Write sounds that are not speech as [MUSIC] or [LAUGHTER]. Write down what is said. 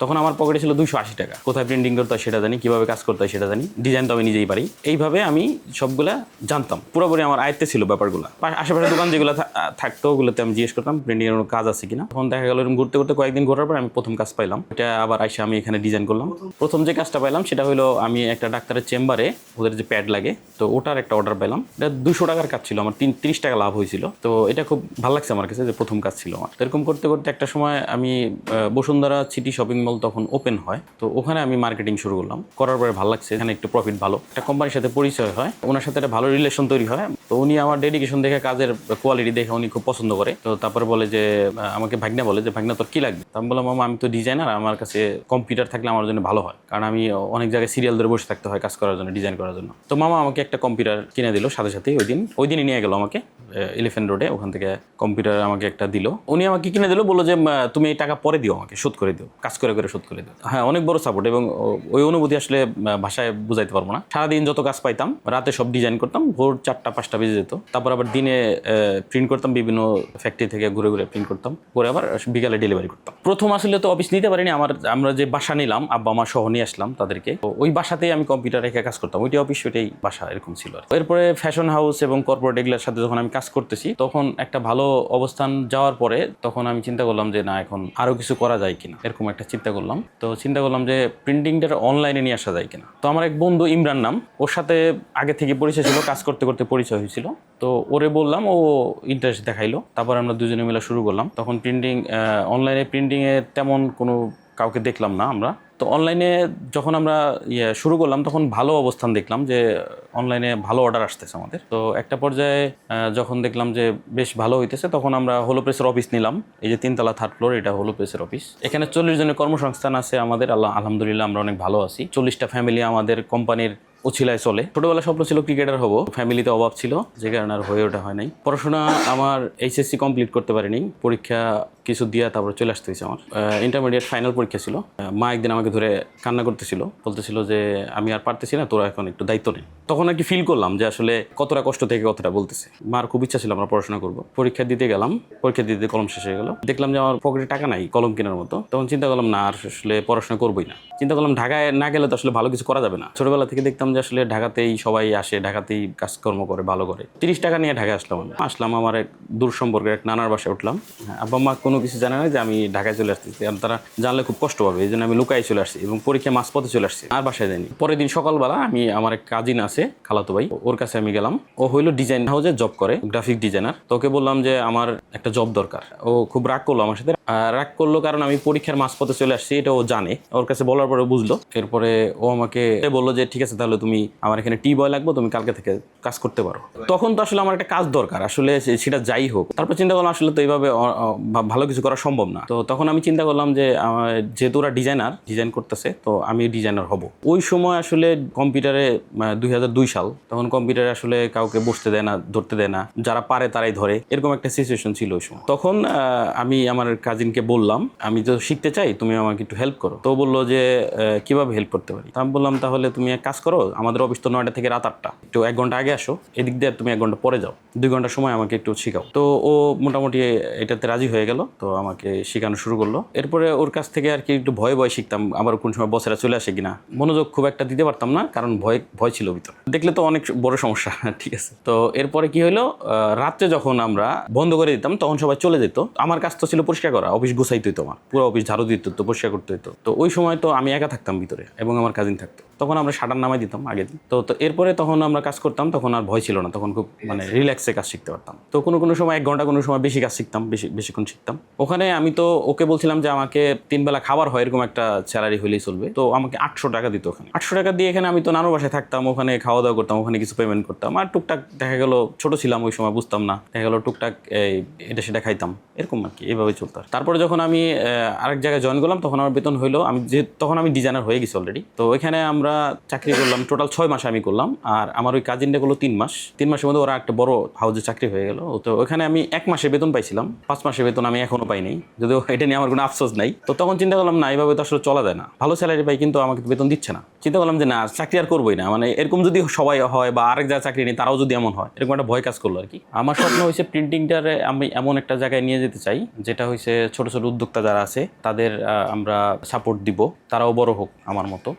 তখন আমার পকেটে ছিল দুশো আশি টাকা। কোথায় প্রিন্টিং করতে হয় সেটা জানি, কীভাবে কাজ করতে হয় সেটা জানি। ডিজাইন তো আমি নিজেই পারি। এইভাবে আমি সবগুলা জানতাম। পুরোপুরি আমার আয়ত্তে ছিল ব্যাপারগুলো। আশেপাশে দোকান যেগুলো থাকতো, ওগুলোতে আমি জিজ্ঞেস করতাম প্রিন্টিং এর কোনো কাজ আছে কিনা? তখন দেখা গেল এরকম ঘুরতে ঘুরতে কয়েকদিন ঘোরার পর আমি প্রথম কাজ পাইলাম। এটা আবার আইসা আমি এখানে ডিজাইন করলাম। প্রথম যে কাজটা পাইলাম সেটা হলো আমি একটা ডাক্তারের চেম্বারে, ওদের যে প্যাড লাগে, তো ওটার একটা অর্ডার পাইলাম। এটা দুশো টাকার কাজ ছিল, আমার তিন তিরিশ টাকা লাভ হয়েছিল। তো এটা খুব ভালো লাগছে আমার কাছে যে প্রথম কাজ ছিল আমার। এরকম করতে করতে একটা সময় আমি বসুন্ধরা সিটি শপিং মল তখন ওপেন হয়, তো ওখানে আমি মার্কেটিং শুরু করলাম। করার পরে ভালো লাগছে, এখানে একটু প্রফিট ভালো। একটা কোম্পানির সাথে পরিচয় হয়, ওনার সাথে একটা ভালো রিলেশন তৈরি হয়। তো উনি আমার ডেডিকেশন দেখে, কাজের কোয়ালিটি দেখে উনি খুব পছন্দ করে। তো তারপরে বলে যে আমাকে ভাগ্না বলে যে, ভাগ্না, তোর কি লাগবে? আমি বললাম, মামা, আমি তো ডিজাইনার আমার কাছে কম্পিউটার থাকলে আমার জন্য ভালো হয়। কারণ আমি অনেক জায়গায় সিরিয়াল ধরে বসে থাকতে হয় কাজ করার জন্য ডিজাইন করার জন্য। তো মামা আমাকে একটা কম্পিউটার কিনে দিল, সাথে সাথেই ওই দিন। ওই দিনই নিয়ে গেল আমাকে এলিফেন্ট রোডে ওখান থেকে কম্পিউটার আমাকে একটা দিল। উনি আমাকে কিনে দিল, বলল যে তুমি এই টাকা পরে দিও আমাকে, শোধ করে দিও, কাজ করে করে শোধ করে দিও হ্যাঁ অনেক বড় সাপোর্ট এবং ওই অনুভূতি আসলে ভাষায় বুঝাইতে পারব না। সারাদিন যত কাজ পাইতাম, রাতে সব ডিজাইন করতাম, ভোর চারটা, পাঁচটা বেজে যেত। তারপর আবার দিনে প্রিন্ট করতাম, বিভিন্ন ফ্যাক্টরি থেকে ঘুরে ঘুরে প্রিন্ট করতাম। করে আবার বিকালে ডেলিভারি করতাম। প্রথম আসলে তো অফিস নিতে পারিনি, আমার, আমরা যে বাসা নিলাম, আব্বা, মা সহ নিয়ে আসলাম তাদেরকে। ওই বাসাতেই আমি কম্পিউটার রেখে কাজ করতাম। ওইটি অফিস ওইটাই বাসা, এরকম ছিল এরপরে ফ্যাশন হাউস এবং কর্পোরেট এগুলোর সাথে যখন আমি কাজ করতেছি, তখন একটা ভালো অবস্থান যাওয়ার পরে তখন আমি চিন্তা করলাম যে, না, এখন আরও কিছু করা যায় কিনা, এরকম একটা চিন্তা করলাম। তো চিন্তা করলাম যে প্রিন্টিংটা অনলাইনে নিয়ে আসা যায় কিনা। তো আমার এক বন্ধু ইমরান নাম, ওর সাথে আগে থেকে পরিচয় ছিল, কাজ করতে করতে পরিচয় হয়েছিল। তো ওরে বললাম, ও ইন্টারেস্ট দেখাইলো। তারপর আমরা দুজনে মিলে শুরু করলাম। তখন প্রিন্টিং অনলাইনে প্রিন্টিংয়ে তেমন কোনো কাউকে দেখলাম না আমরা। তো অনলাইনে যখন আমরা ইয়ে শুরু করলাম, তখন ভালো অবস্থান দেখলাম যে অনলাইনে ভালো অর্ডার আসতেছে আমাদের। তো একটা পর্যায়ে যখন দেখলাম যে, বেশ ভালো হইতেছে, তখন আমরা হলো প্রেসের অফিস নিলাম। এই যে তিনতলা থার্ড ফ্লোর এটা হলো প্রেসের অফিস এখানে চল্লিশ জনের কর্মসংস্থান আছে আমাদের। আল্লাহ, আলহামদুলিল্লাহ আমরা অনেক ভালো আছি। চল্লিশটা ফ্যামিলি আমাদের কোম্পানির উছিলায় চলে। ছোটবেলা স্বপ্ন ছিল ক্রিকেটার হব। ফ্যামিলিতে অভাব ছিল, যে কারণে আর হয়ে ওঠা হয় নাই। পড়াশোনা আমার এইচএসসি কমপ্লিট করতে পারিনি। পরীক্ষা কিছু দিয়া তারপর চলে আসতে হয়েছে আমার। ইন্টারমিডিয়েট ফাইনাল পরীক্ষা ছিল। মা একদিন আমাকে ধরে কান্না করতেছিল। বলতেছিল যে, আমি আর পারতেছি না, তোরা এখন একটু দায়িত্ব নেই তখন আর কি ফিল করলাম যে আসলে কতটা কষ্ট থেকে কতটা বলতেছে। মার খুব ইচ্ছা ছিল আমরা পড়াশোনা করব। পরীক্ষা দিতে গেলাম। পরীক্ষা দিতে কলম শেষ হয়ে গেল। দেখলাম যে আমার পকেটে টাকা নাই, কলম কেনার মতো। তখন চিন্তা করলাম, না, আর আসলে পড়াশোনা করবোই না। চিন্তা করলাম, ঢাকায় না গেলে তো আসলে ভালো কিছু করা যাবে না। ছোটবেলা থেকে দেখতাম যে আসলে ঢাকাতেই সবাই আসে ঢাকাতেই কাজকর্ম করে ভালো করে। তিরিশ টাকা নিয়ে ঢাকায় আসলাম আমি। আসলাম আমার এক দূর সম্পর্কের এক নানার বাসায় উঠলাম। হ্যাঁ, আব্বা মা কোনো কিছু জানে না যে আমি ঢাকায় চলে আসতেছি। তারা জানলে খুব কষ্ট পাবে এই জন্য আমি লুকাই চলে আসছি এবং পরীক্ষা মাঝপথে চলে আসছি। আর বাসায় যাইনি। পরের দিন সকালবেলা আমি আমার এক কাজিন আছে খালাতো ভাই ওর কাছে আমি গেলাম। ও হইল ডিজাইন হাউসে জব করে গ্রাফিক ডিজাইনার তোকে বললাম যে আমার একটা জব দরকার। ও খুব রাগ করল আমার সাথে। রাগ করল কারণ আমি পরীক্ষার মাঝপথে চলে আসছি, এটা ও জানে। ওর কাছে বলার পরে বুঝলো। এরপরে ও আমাকে বলল যে, ঠিক আছে, তাহলে তুমি আমার এখানে টি বয় লাগবে, তুমি কালকে থেকে কাজ করতে পারো। তখন তো আসলে আমার একটা কাজ দরকার। আসলে সেটা যাই হোক। তারপর চিন্তা করলাম, আসলে তো এইভাবে ভালো কিছু করা সম্ভব না। তো তখন আমি চিন্তা করলাম যে যেহেতু ওরা ডিজাইনার ডিজাইন করতেছে, তো আমি ডিজাইনার হব। ওই সময় আসলে কম্পিউটারে দুই হাজার দুই সাল, তখন কম্পিউটারে আসলে কাউকে বসতে দেয় না, ধরতে দেয় না। যারা পারে তারাই ধরে। এরকম একটা সিচুয়েশন ছিল ওই সময়। তখন আমি আমার কাজিনকে বললাম, আমি তো শিখতে চাই, তুমি আমাকে একটু হেল্প করো। তো বলল যে কীভাবে হেল্প করতে পারি? আমি বললাম, তাহলে তুমি এক কাজ করো, আমাদের অফিস তো নয়টা থেকে রাত আটটা। একটু এক ঘণ্টা আগে আসো, এদিক দিয়ে তুমি এক ঘণ্টা পরে যাও। দুই ঘণ্টা সময় আমাকে একটু শেখাও। তো ও মোটামুটি এটাতে রাজি হয়ে গেল, তো আমাকে শেখানো শুরু করল। এরপরে ওর কাছ থেকে আর কি একটু ভয়ে ভয় শিখতাম, আবার কোন সময় বসেরা চলে আসে কিনা। মনোযোগ খুব একটা দিতে পারতাম না, কারণ ভয় ভয় ছিল ভিতর। দেখলে তো অনেক বড় সমস্যা, [LAUGHS] ঠিক আছে। তো এরপরে কি হলো রাত্রে যখন আমরা বন্ধ করে দিতাম, তখন সবাই চলে যেত। আমার কাজ তো ছিল পরিষ্কার করা। অফিস গুছাইতে হতো আমার, পুরো অফিস ঝাড়ু দিত হতো পরিষ্কার করতে হতো তো ওই সময় তো আমি একা থাকতাম ভিতরে এবং আমার কাজিন থাকতো। তখন আমরা শাটার নামাই দিতাম আগে। দিন তো তো এরপরে তখন আমরা কাজ করতাম তখন আর ভয় ছিল না তখন খুব মানে রিল্যাক্সে কাজ শিখতে পারতাম। তো কোনো কোনো সময় এক ঘণ্টা কোনো সময় বেশি কাজ শিখতাম বেশি বেশিক্ষণ শিখতাম। ওখানে আমি তো ওকে বলছিলাম যে আমাকে তিন বেলা খাবার হয় এরকম একটা স্যালারি হলেই চলবে। তো আমাকে আটশো টাকা দিত ওখানে। আটশো টাকা দিয়ে এখানে আমি তো নানু বাসায় থাকতাম ওখানে খাওয়া দাওয়া করতাম ওখানে কিছু পেমেন্ট করতাম। আর টুকটাক দেখা গেল ছোট ছিলাম ওই সময় বুঝতাম না। দেখা গেল টুকটাক এই এটা সেটা খাইতাম। এরকম আর কি এইভাবেই চলতো। তারপরে যখন আমি আরেক জায়গায় জয়েন করলাম তখন আমার বেতন হইল আমি যে তখন আমি ডিজাইনার হয়ে গেছি অলরেডি তো ওইখানে আমরা আমরা চাকরি করলাম টোটাল ছয় মাস আমি করলাম, আর আমার ওই কাজিনটা করল তিন মাস। তিন মাসের মধ্যে ওরা একটা বড় হাউজে চাকরি হয়ে গেল। তো ওখানে আমি এক মাসে বেতন পাইছিলাম, পাঁচ মাসের বেতন আমি এখনও পাই নাই। যদিও এটা নিয়ে আমার কোনো আফসোস নাই। তো তখন চিন্তা করলাম, না এইভাবে তো আসলে চলা যায় না। ভালো স্যালারি পাই কিন্তু আমাকে বেতন দিচ্ছে না। চিন্তা করলাম যে, না, চাকরি আর করবোই না। মানে এরকম যদি সবাই হয় বা আরেক যারা চাকরি নেই, তারাও যদি এমন হয়, এরকম একটা ভয় কাজ করল আর কি। আমার স্বপ্ন হয়েছে প্রিন্টিংটারে আমি এমন একটা জায়গায় নিয়ে যেতে চাই, যেটা হয়েছে ছোট ছোট উদ্যোক্তা যারা আছে, তাদের আমরা সাপোর্ট দিব। তারাও বড় হোক আমার মতো।